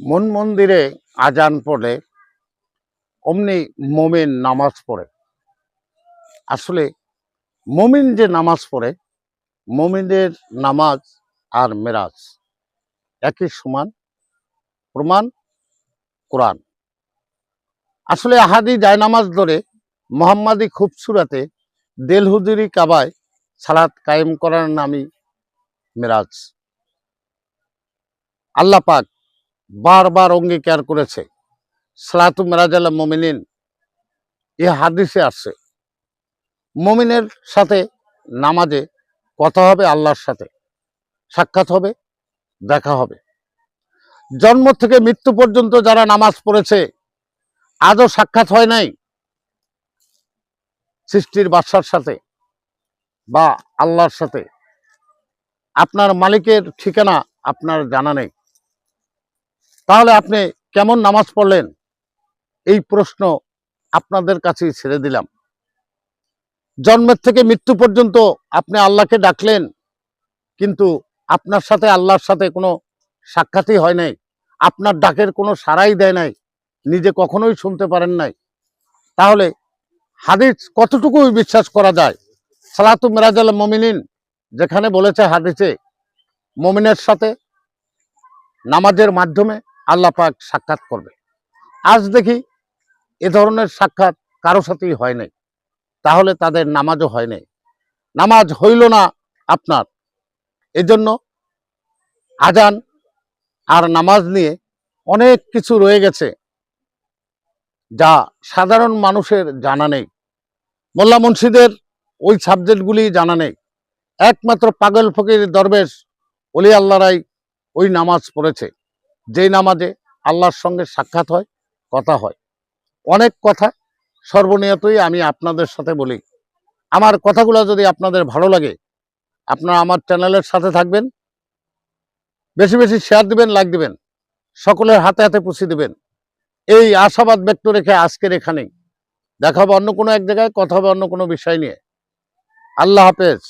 মন মন্দিরে আজান পড়ে, অমনি মমিন নামাজ পড়ে। আসলে মমিন যে নামাজ পড়ে, মমিনের নামাজ আর মেরাজ একই সমান প্রমাণ কোরআন। আসলে আহাদি জায়নামাজ ধরে মোহাম্মদী খুবসুরাতে দেলহুজুরি কাবায় সালাত কায়েম করার নামই মেরাজ। আল্লাহ পাক বারবার অঙ্গীকার করেছে। সালাতু মেরাজ আল্লাহ মমিনিন, এ হাদিসে আসছে। মমিনের সাথে নামাজে কথা হবে আল্লাহর সাথে, সাক্ষাৎ হবে, দেখা হবে। জন্ম থেকে মৃত্যু পর্যন্ত যারা নামাজ পড়েছে, আজও সাক্ষাৎ হয় নাই। সৃষ্টির বাদশার সাথে বা আল্লাহর সাথে। আপনার মালিকের ঠিকানা আপনার জানা নেই। তাহলে আপনি কেমন নামাজ পড়লেন? এই প্রশ্ন আপনাদের কাছেই ছেড়ে দিলাম। জন্মের থেকে মৃত্যু পর্যন্ত আপনি আল্লাহকে ডাকলেন, কিন্তু আপনার সাথে আল্লাহর সাথে কোনো সাক্ষাৎই হয় নাই। আপনার ডাকের কোনো সাড়াই দেয় নাই। নিজে কখনোই শুনতে পারেন নাই। তাহলে হাদিস কতটুকু বিশ্বাস করা যায়? সালাতু মেরাজাল মমিনিন, যেখানে বলেছে হাদিসে, মমিনের সাথে নামাজের মাধ্যমে আল্লাহ পাক সাক্ষাৎ করবে আজ দেখি এ ধরনের সাক্ষাৎ কারও সাথেই হয় নাই। তাহলে তাদের নামাজও হয় নাই। নামাজ হইল না আপনার। এজন্য আজান আর নামাজ নিয়ে অনেক কিছু রয়ে গেছে যা সাধারণ মানুষের জানা নেই। মোল্লা মুন্সিদের ওই সাবজেক্টগুলি জানা নেই। একমাত্র পাগল ফকির দরবেশ অলি আল্লাহরাই ওই নামাজ পড়েছে। যেই নামাজে আল্লাহর সঙ্গে সাক্ষাৎ হয়, কথা হয়। অনেক কথা সর্বনিয়তই আমি আপনাদের সাথে বলি। আমার কথাগুলো যদি আপনাদের ভালো লাগে, আপনারা আমার চ্যানেলের সাথে থাকবেন, বেশি বেশি শেয়ার দিবেন লাইক দিবেন, সকলের হাতে হাতে পুষি দিবেন। এই আশাবাদ ব্যক্ত রেখে আজকের এখানেই। দেখা হবে অন্য কোনো এক জায়গায়, কথা হবে অন্য কোনো বিষয় নিয়ে। আল্লাহ হাফেজ।